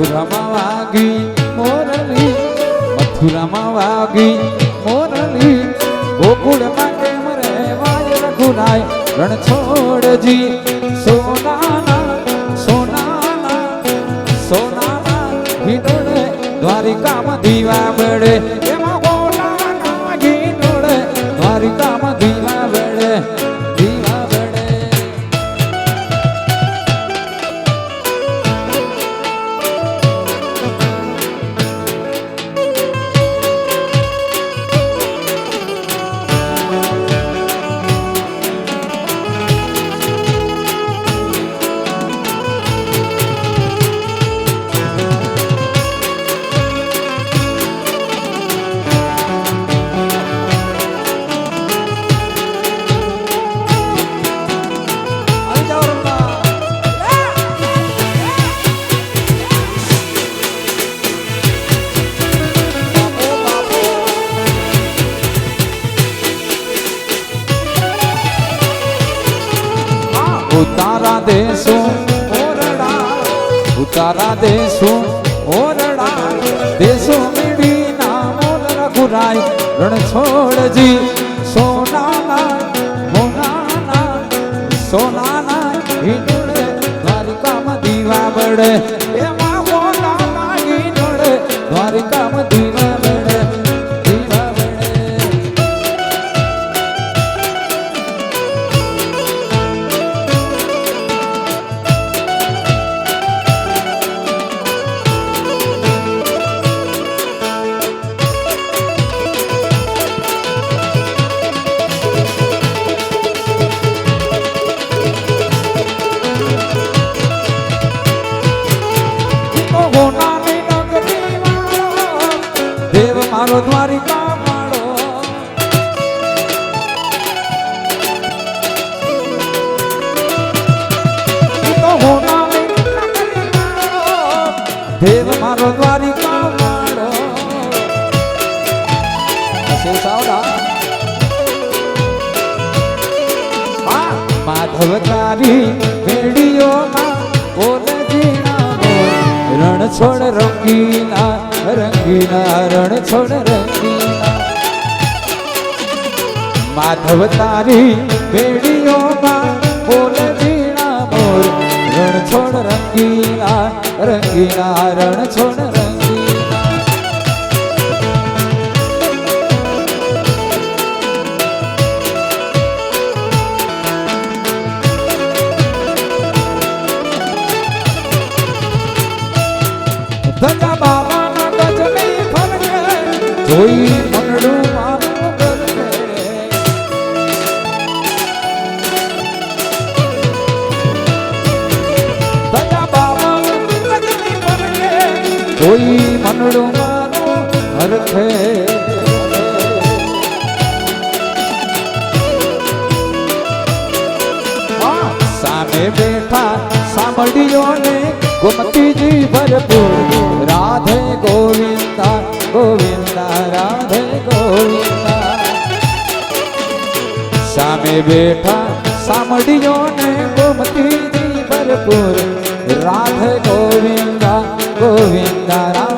મથુરામાં વાગી, મોરલી. મથુરામાં વાગી, મોરલી. ગોકુળમાં કેમ રે વાય રઘુરાય રણ છોડજી સોનાના સોનાના સોનાના હિડોળે દ્વારિકામાં દીવા બળે ઉતારા દેશું, ઓરડા. ઉતારા દેશું, ઓરડા. દેશો મીડીના મોલ રઘુરાય. રણ છોડજી સોનાના, મોનાના, સોનાના હિંડોળે. દ્વારિકામાં દીવા બળે. એમાં મોનાના હિંડોળે. દ્વારિકામાં દીવા મારો દ્વારિકા માળો તો વાળો, દેવ મારો. દ્વારિકા માળો રંગીલા રંગીલા રણ છોડ રંગીલા માધવ તારી વેડીઓમાં બોલે જીણા બોલ. રણ છોડ રંગીલા રંગીલા રણ છોડ જોઈ મનડું મારું કોઈ મનડું મારું હરખે સામે બેઠા સાંભળીઓને ગોમતીજી ભરપૂર સામે બેઠા સાંભળીઓને ગોમતીજી ભરપૂર. રાધ ગોવિંદા ગોવિંદા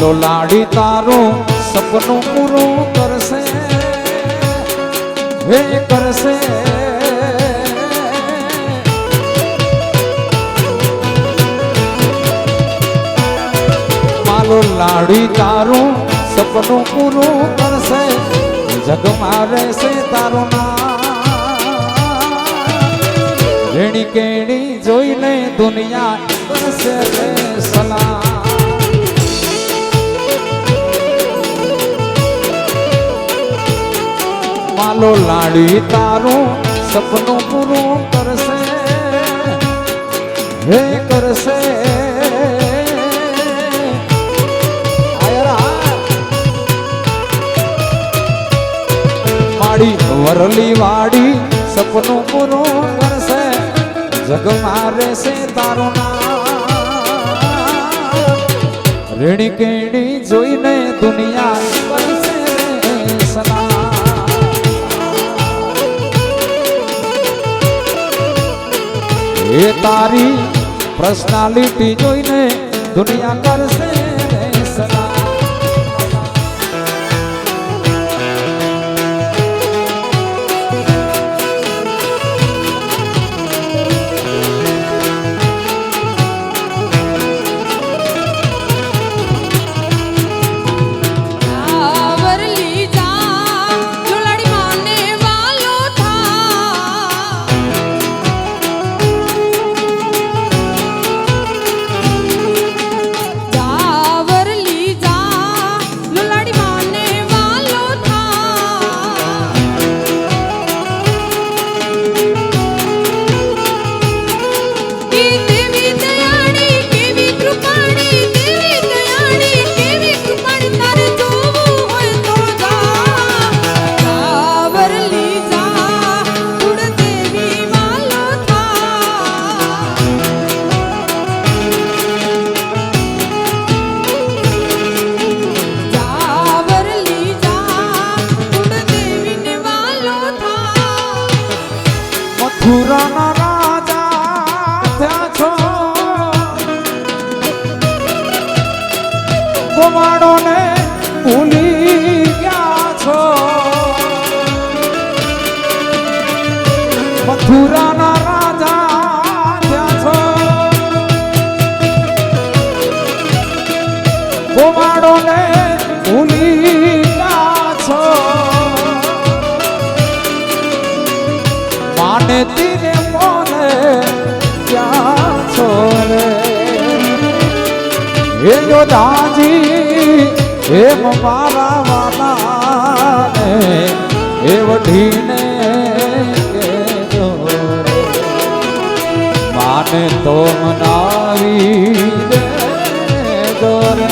લો લાડી તારું સપનું પૂરું કરશે. હે કરશે. માલો તારું સપનું પૂરું કરશે. જગમાં રહેશે તારું નામ. કેણી જોઈને દુનિયા કરશે રે સલામ. માલો લાડી તારું સપનું પૂરું કરશે. હે કરશે. માડી વરલી વાડી સપનું પૂરું કરશે જગમાં રહેશે તારું રેણી કેણી જોઈને દુનિયા સના એ તારી પર્સનાલિટી જોઈને દુનિયા કરશે યોધાજી એમ મારા વાલા એ વઢીને માને તો મનાવી દેજો રે.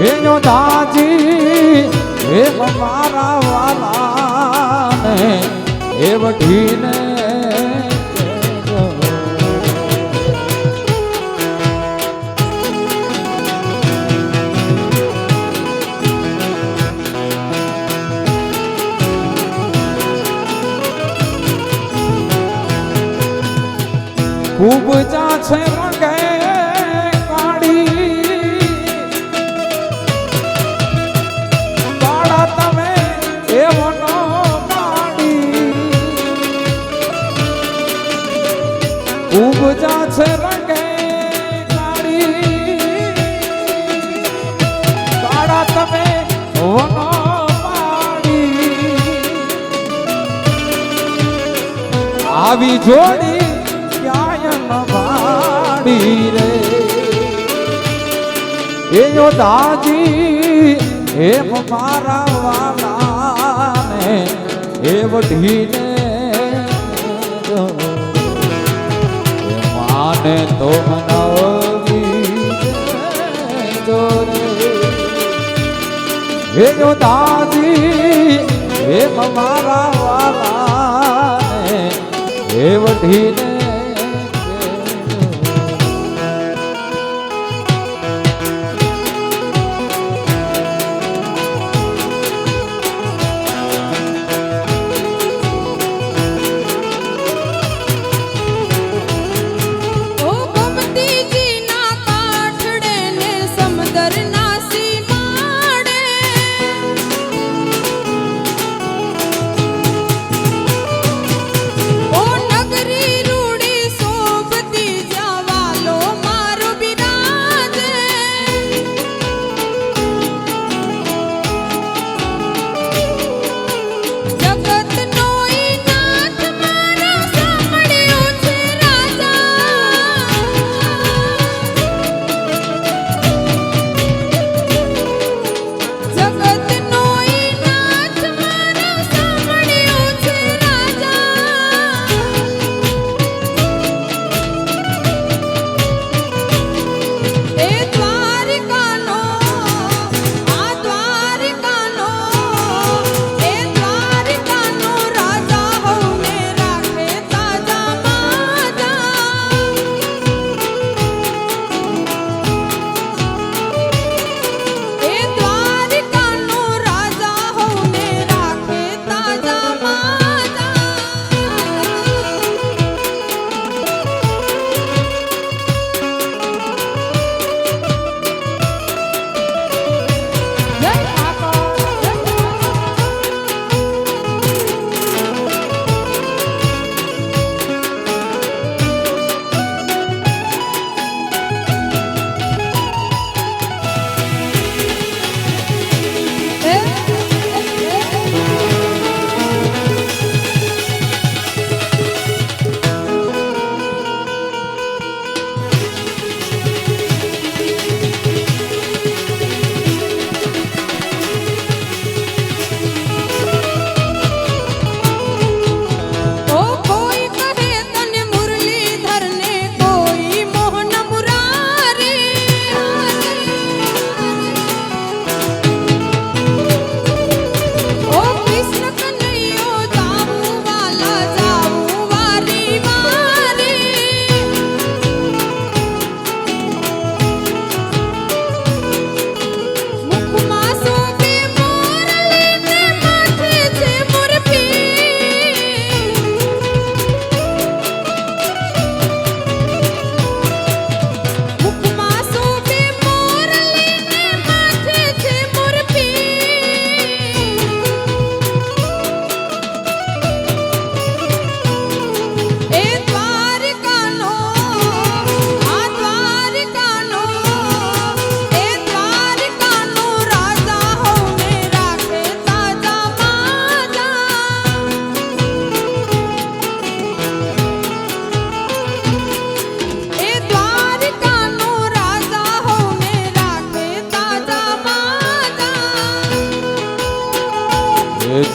હે યોધાજી હે મારા વાલા એ વઢીને ખૂબ જા છે મગે કાઢી કાળા તમે એવો નો કાઢી ખૂબ છે રંગે કાઢી કાળા તમે વનો આવી જોડી એ યોધાજી હે મારા વાલા ને હે વઢીને માને તો મનાવી હે યોધાજી હે મારા વાલા ને હે વઢીને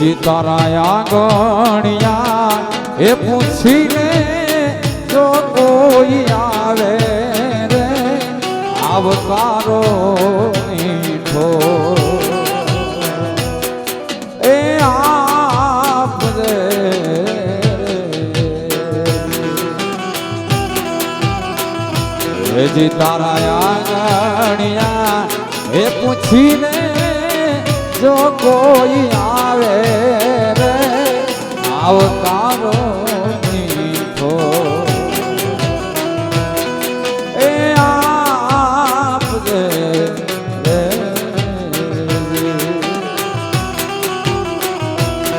જી તારા આંગણિયા એ પૂછીને જો કોઈ આવે રે, આવકારો મીઠો. એ આપ રે. જી તારા આંગણિયા એ પૂછીને જો કોઈ આવે રે આવતારો મીઠો. એ આપ રે.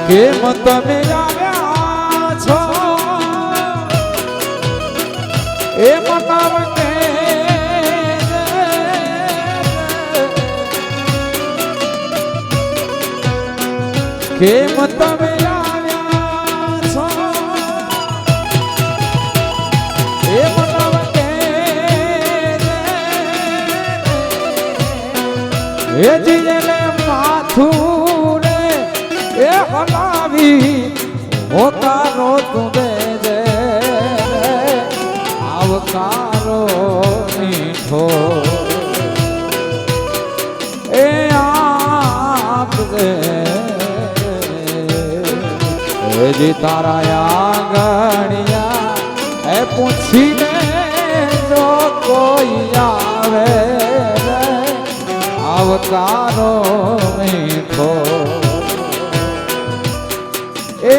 કેમ તમે આવ્યા છો? એ મનાવ કેમ તમે આવ્યા છો? એ મનાવ કે એ જીને માથું રે એ હલાવી હોકારો તું દે દે. આવકારો મીઠો. એ આપજે એ જી તારા આંગણિયા એ પૂછીને જો કોઈ આવે રે આવકારો મીઠો. એ